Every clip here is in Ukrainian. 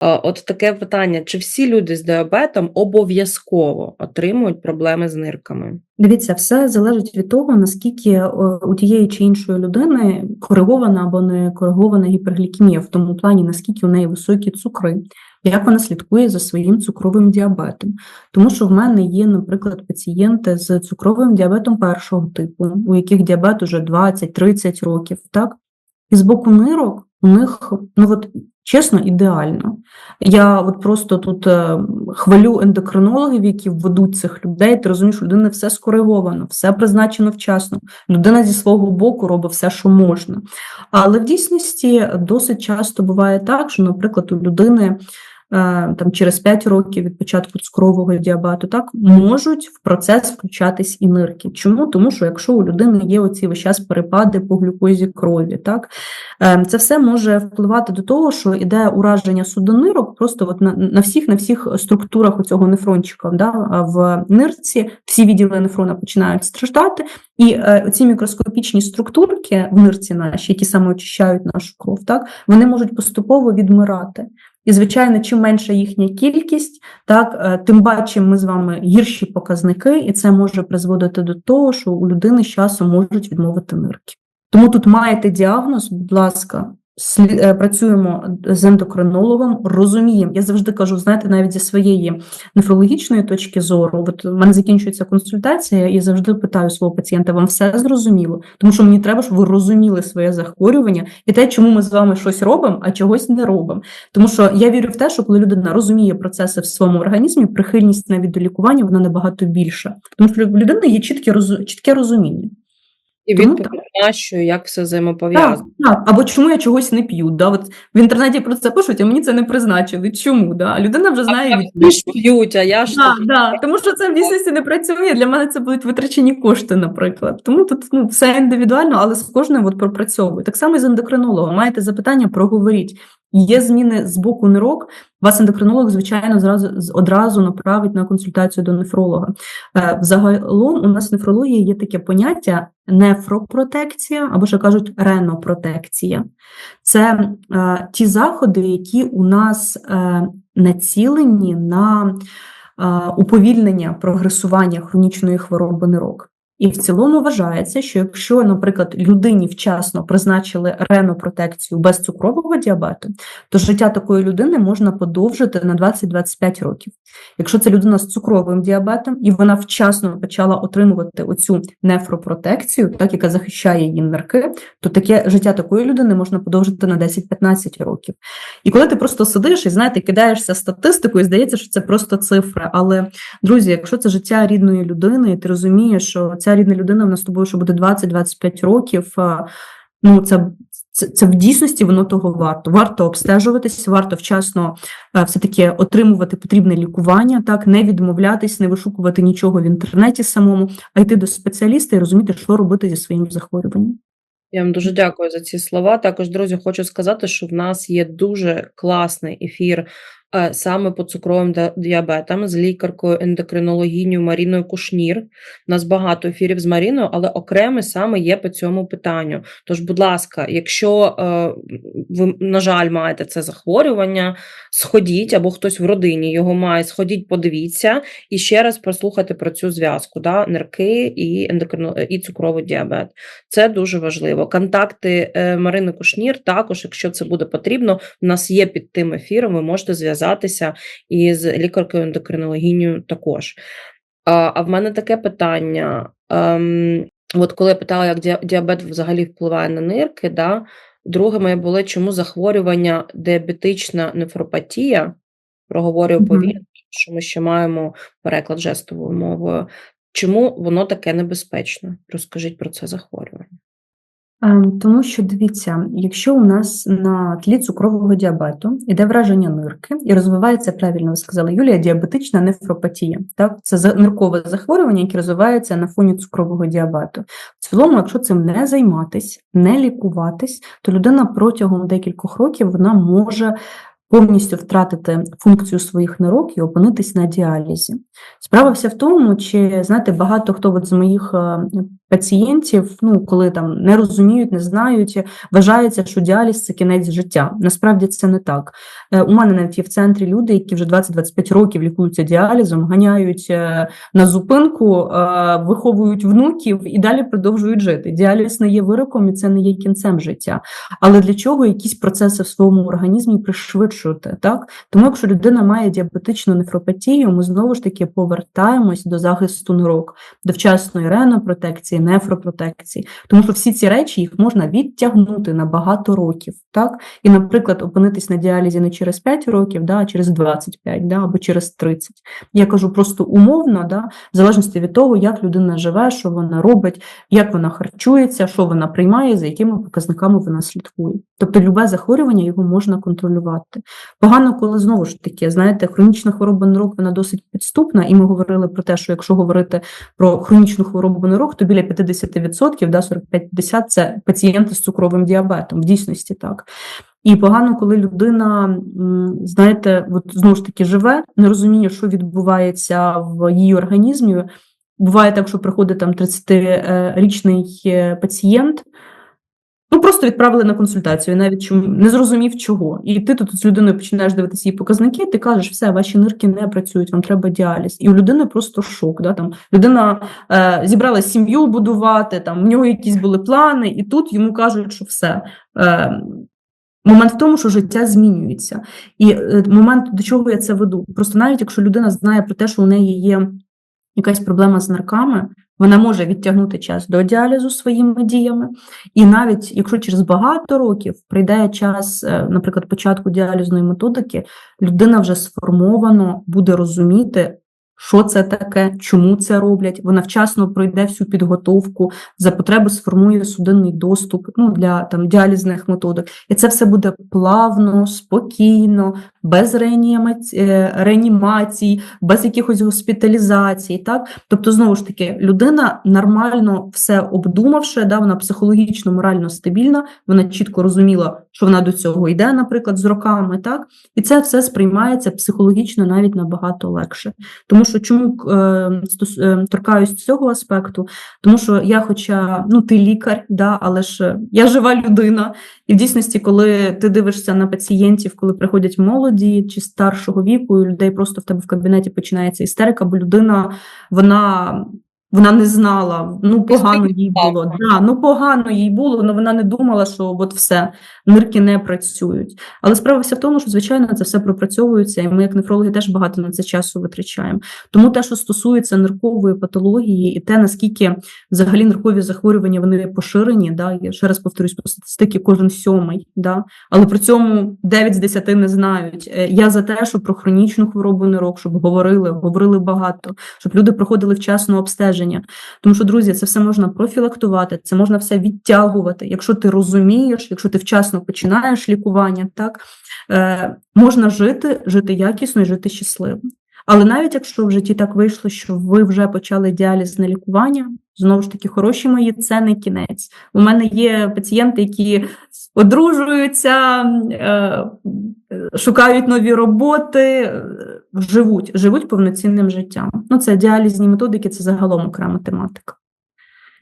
А, От таке питання: чи всі люди з діабетом обов'язково отримують проблеми з нирками? Дивіться, все залежить від того, наскільки е, у тієї чи іншої людини коригована або не коригована гіперглікемія, в тому плані, наскільки у неї високі цукри, як вона слідкує за своїм цукровим діабетом. Тому що в мене є, наприклад, пацієнти з цукровим діабетом першого типу, у яких діабет уже 20-30 років, так? І з боку нирок у них, ну от чесно, ідеально. Я от просто тут е, хвалю ендокринологів, які введуть цих людей. Ти розумієш, що людина все скориговано, все призначено вчасно. Людина зі свого боку робить все, що можна. Але в дійсності досить часто буває так, що, наприклад, у людини. Там через 5 років від початку цукрового діабету, так можуть в процес включатись і нирки. Чому? Тому що якщо у людини є оці весь час перепади по глюкозі крові, так е, це все може впливати до того, що іде ураження судонирок просто от на на всіх на всіх структурах цього нефрончика. Да, В нирці всі відділи нефрона починають страждати, і е, ці мікроскопічні структурки в нирці наші, які саме очищають нашу кров, так вони можуть поступово відмирати. І, звичайно, чим менша їхня кількість, так е, тим бачимо ми з вами гірші показники, і це може призводити до того, що у людини з часом можуть відмовити нирки. Тому тут маєте діагноз, будь ласка, працюємо з ендокринологом, розуміємо. Я завжди кажу, знаєте, навіть зі своєї нефрологічної точки зору, от у мене закінчується консультація, і завжди питаю свого пацієнта: вам все зрозуміло? Тому що мені треба, щоб ви розуміли своє захворювання і те, чому ми з вами щось робимо, а чогось не робимо. Тому що я вірю в те, що коли людина розуміє процеси в своєму організмі, прихильність навіть до лікування вона набагато більша, тому що в людини є чітке чітке розуміння. І відповідь на що, як все взаємопов'язано. Так, так, або чому я чогось не п'ю. Да? От в інтернеті про це пишуть, а мені це не призначили. Чому? Да? А людина вже знає відповідь. ж п'ють, а я ж да, да. Тому що це в бізнесі не працює. Для мене це будуть витрачені кошти, наприклад. Тому тут ну, все індивідуально, але з кожним от пропрацьовую. Так само і з ендокринологом. Маєте запитання, проговоріть. Є зміни з боку нирок, вас ендокринолог, звичайно, зразу одразу направить на консультацію до нефролога. Е, взагалом у нас в нефрології є таке поняття нефропротекція або ще кажуть ренопротекція. Це е, ті заходи, які у нас е, націлені на е, уповільнення прогресування хронічної хвороби нирок. І в цілому вважається, що якщо, наприклад, людині вчасно призначили ренопротекцію без цукрового діабету, то життя такої людини можна подовжити на 20-25 років. Якщо це людина з цукровим діабетом і вона вчасно почала отримувати оцю нефропротекцію, так яка захищає її нирки, то таке життя такої людини можна подовжити на 10-15 років. І коли ти просто сидиш і знаєте, кидаєшся статистикою, здається, що це просто цифри. Але друзі, якщо це життя рідної людини, і ти розумієш, що ця рідна людина в нас з тобою, що буде 20-25 років, ну це. Це це в дійсності воно того варто. Варто обстежуватись, варто вчасно е, все-таки отримувати потрібне лікування, так не відмовлятись, не вишукувати нічого в інтернеті самому, а йти до спеціаліста і розуміти, що робити зі своїм захворюванням. Я вам дуже дякую за ці слова. Також, друзі, хочу сказати, що в нас є дуже класний ефір саме по цукровим діабетам з лікаркою ендокринологіню Маріною Кушнір. У нас багато ефірів з Маріною, але окреме саме є по цьому питанню. Тож, будь ласка, якщо е, ви, на жаль, маєте це захворювання, сходіть або хтось в родині його має, сходіть, подивіться і ще раз прослухати про цю зв'язку: да, нирки і ендокрино, і цукровий діабет. Це дуже важливо. Контакти е, Марини Кушнір також, якщо це буде потрібно, у нас є під тим ефіром, ви можете зв'язати зв'язатися і з лікаркою ендокринологінію також. А в мене таке питання: ем, от коли я питала, як діабет взагалі впливає на нирки, да, друге моє було, чому захворювання діабетична нефропатія, проговорюю повільно, що ми ще маємо переклад жестовою мовою. Чому воно таке небезпечне? Розкажіть про це захворювання. Ем, тому що дивіться, якщо у нас на тлі цукрового діабету іде враження нирки і розвивається правильно, ви сказали Юлія, діабетична нефропатія. Так, це ниркове захворювання, яке розвивається на фоні цукрового діабету. В цілому, якщо цим не займатись, не лікуватись, то людина протягом декількох років вона може повністю втратити функцію своїх нирок і опинитись на діалізі. Справа вся в тому, чи знаєте, багато хто от з моїх е, пацієнтів, ну коли там не розуміють, не знають, вважається, що діаліз це кінець життя. Насправді це не так. Е, У мене навіть є в центрі люди, які вже 20-25 років лікуються діалізом, ганяють е, на зупинку, е, виховують внуків і далі продовжують жити. Діаліз не є вироком і це не є кінцем життя. Але для чого якісь процеси в своєму організмі пришвидшувати? Так тому, якщо людина має діабетичну нефропатію, ми знову ж таки повертаємось до захисту нирок, до вчасної ренопротекції, нефропротекції, тому що всі ці речі їх можна відтягнути на багато років, так і, наприклад, опинитись на діалізі не через 5 років, да, а через 25, да, або через 30. Я кажу просто умовно, да, в залежності від того, як людина живе, що вона робить, як вона харчується, що вона приймає, за якими показниками вона слідкує. Тобто, любе захворювання його можна контролювати. Погано, коли знову ж таки, знаєте, хронічна хвороба нирок вона досить підступна, і ми говорили про те, що якщо говорити про хронічну хворобу нирок, то біля 50%, да, 45-50% – це пацієнти з цукровим діабетом, в дійсності так. І погано, коли людина, знаєте, от знову ж таки живе, не розуміє, що відбувається в її організмі. Буває так, що приходить там 30-річний е, пацієнт, ну просто відправили на консультацію, навіть чому не зрозумів чого. І ти тут з людиною починаєш дивитися її показники, ти кажеш, все, ваші нирки не працюють, вам треба діаліз. І у людини просто шок. Да? Там, людина е, зібрала сім'ю будувати, там, в нього якісь були плани, і тут йому кажуть, що все. Е, Момент в тому, що життя змінюється. І е, момент, до чого я це веду. Просто навіть якщо людина знає про те, що у неї є якась проблема з нарками, вона може відтягнути час до діалізу своїми діями. І навіть якщо через багато років прийде час, е, наприклад, початку діалізної методики, людина вже сформовано буде розуміти, що це таке, чому це роблять. Вона вчасно пройде всю підготовку, за потреби сформує судинний доступ ну, для там, діалізних методик. І це все буде плавно, спокійно, без е, реанімацій, без якихось госпіталізацій. Так? Тобто, знову ж таки, людина нормально все обдумавши, да, вона психологічно, морально стабільна, вона чітко розуміла, що вона до цього йде, наприклад, з роками. Так? І це все сприймається психологічно навіть набагато легше. Тому що чому е, стос- е, торкаюсь цього аспекту? Тому що я, хоча ну ти лікар, да, але ж я жива людина, і в дійсності, коли ти дивишся на пацієнтів, коли приходять молоді чи старшого віку, і людей просто в тебе в кабінеті починається істерика, бо людина вона. Вона не знала, ну погано їй було. Да, ну погано їй було, але вона не думала, що от все, нирки не працюють. Але справа вся в тому, що звичайно це все пропрацьовується, і ми, як нефрологи, теж багато на це часу витрачаємо. Тому те, що стосується ниркової патології, і те, наскільки взагалі ниркові захворювання вони поширені, да, я ще раз повторюсь, по статистиці кожен сьомий, да, але при цьому 9 з 10 не знають. Е, Я за те, щоб про хронічну хворобу нирок, щоб говорили, говорили багато, щоб люди проходили вчасно обстеження. Тому що, друзі, це все можна профілактувати, це можна все відтягувати. Якщо ти розумієш, якщо ти вчасно починаєш лікування, так е, можна жити, жити якісно і жити щасливо. Але навіть якщо в житті так вийшло, що ви вже почали діалізне лікування, знову ж таки, хороші мої, це не кінець. У мене є пацієнти, які одружуються, е, шукають нові роботи, живуть, живуть повноцінним життям. Ну, це діалізні методики, це загалом окрема тематика.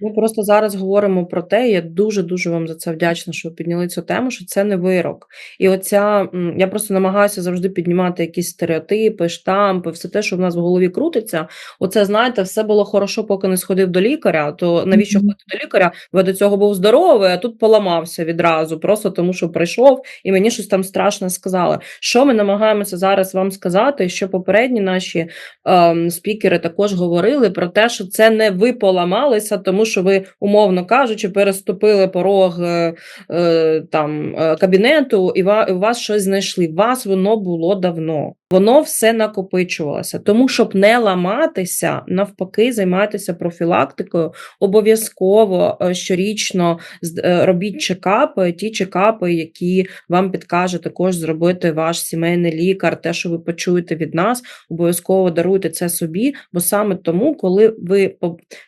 Ми просто зараз говоримо про те, я дуже дуже вам за це вдячна, що ви підняли цю тему, що це не вирок. І оця я просто намагаюся завжди піднімати якісь стереотипи, штампи, все те, що в нас в голові крутиться. Оце знаєте, все було хорошо, поки не сходив до лікаря. То навіщо ходити до лікаря? Ви до цього був здоровий, а тут поламався відразу, просто тому що прийшов і мені щось там страшне сказали. Що ми намагаємося зараз вам сказати? Що попередні наші ем, спікери також говорили про те, що це не ви поламалися, тому що ви, умовно кажучи, переступили порог е, е, там е, кабінету, і у вас щось знайшли. Вас воно було давно. Воно все накопичувалося. Тому, щоб не ламатися, навпаки, займайтеся профілактикою. Обов'язково щорічно робіть чекапи, ті чекапи, які вам підкаже також зробити ваш сімейний лікар, те, що ви почуєте від нас, обов'язково даруйте це собі, бо саме тому, коли ви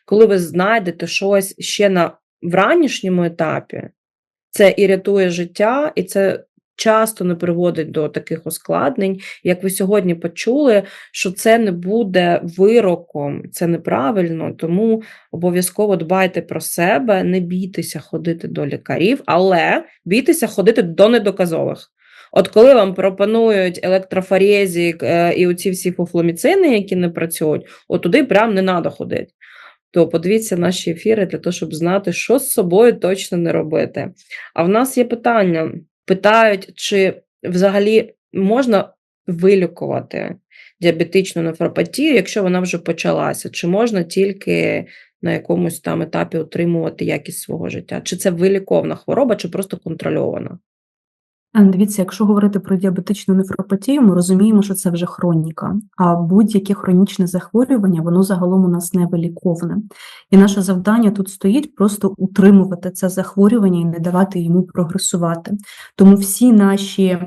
коли ви знайдете щось ще на в етапі, це і рятує життя, і це часто не приводить до таких ускладнень. Як ви сьогодні почули, що це не буде вироком, це неправильно, тому обов'язково дбайте про себе, не бійтеся ходити до лікарів, але бійтеся ходити до недоказових. От коли вам пропонують електрофорезік е, і оці всі фуфломіцини, які не працюють, от туди прям не треба ходити. То подивіться наші ефіри для того, щоб знати, що з собою точно не робити. А в нас є питання: питають, чи взагалі можна вилікувати діабетичну нефропатію, якщо вона вже почалася, чи можна тільки на якомусь там етапі отримувати якість свого життя? Чи це виліковна хвороба, чи просто контрольована? Дивіться, якщо говорити про діабетичну нефропатію, ми розуміємо, що це вже хроніка, а будь-яке хронічне захворювання, воно загалом у нас не виліковне. І наше завдання тут стоїть просто утримувати це захворювання і не давати йому прогресувати. Тому всі наші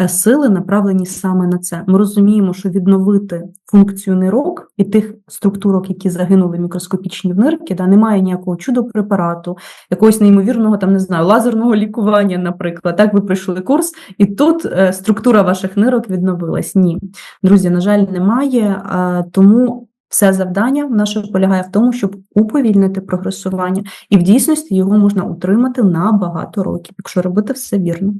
е, сили направлені саме на це. Ми розуміємо, що відновити функцію нирок і тих структурок, які загинули мікроскопічні в нирки, да, немає ніякого чудо-препарату, якогось неймовірного там не знаю, лазерного лікування, наприклад. Так ви пройшли курс, і тут е, структура ваших нирок відновилась. Ні, друзі, на жаль, немає. Тому все завдання наше полягає в тому, щоб уповільнити прогресування, і в дійсності його можна утримати на багато років, якщо робити все вірно.